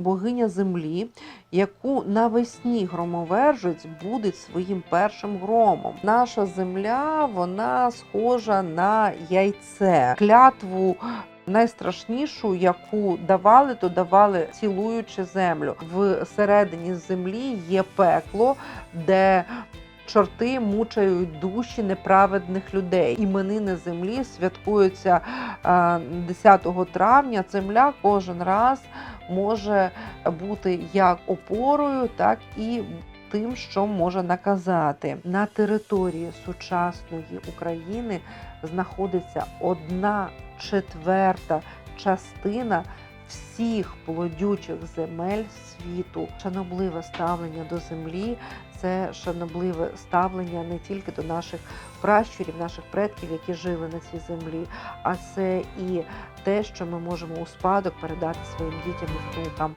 богиня землі, яку навесні громовержець буде своїм першим громом. Наша земля вона схожа на яйце, клятву. Найстрашнішу, яку давали, то давали цілуючи землю. В середині землі є пекло, де чорти мучають душі неправедних людей. Іменини землі святкуються е, 10 травня. Земля кожен раз може бути як опорою, так і тим, що може наказати. На території сучасної України знаходиться одна четверта частина всіх плодючих земель світу. Шанобливе ставлення до землі це шанобливе ставлення не тільки до наших пращурів, наших предків, які жили на цій землі, а це і те, що ми можемо у спадок передати своїм дітям і внукам.